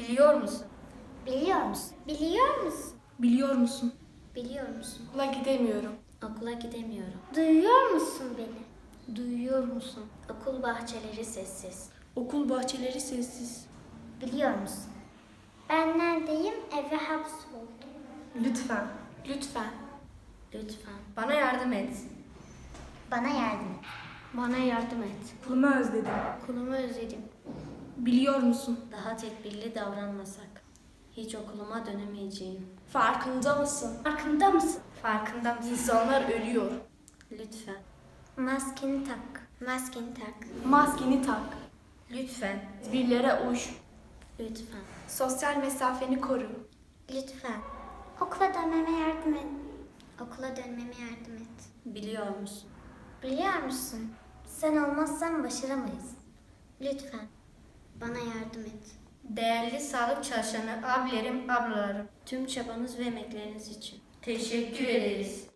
Biliyor musun? Biliyor musun? Biliyor musun? Biliyor musun? Biliyor musun? Okula gidemiyorum. Okula gidemiyorum. Duyuyor musun beni? Duyuyor musun? Okul bahçeleri sessiz. Okul bahçeleri sessiz. Biliyor musun? Ben neredeyim? Eve hapsoldum. Lütfen. Lütfen. Lütfen. Bana yardım et. Bana yardım et. Bana yardım et. Okulumu özledim. Okulumu özledim. Biliyor musun? Daha tedbirli davranmasak. Hiç okuluma dönemeyeceğim. Farkında mısın? Farkında mısın? Farkında mısın? İnsanlar ölüyor. Lütfen. Maskeni tak. Maskeni tak. Maskeni tak. Lütfen. Tedbirlere uy. Lütfen. Sosyal mesafeni koru. Lütfen. Okula dönmeme yardım et. Okula dönmeme yardım et. Biliyor musun? Biliyor musun? Sen olmazsan başaramayız. Lütfen. Bana yardım et. Değerli sağlık çalışanı abilerim, ablalarım. Tüm çabanız ve emekleriniz için. Teşekkür ederiz.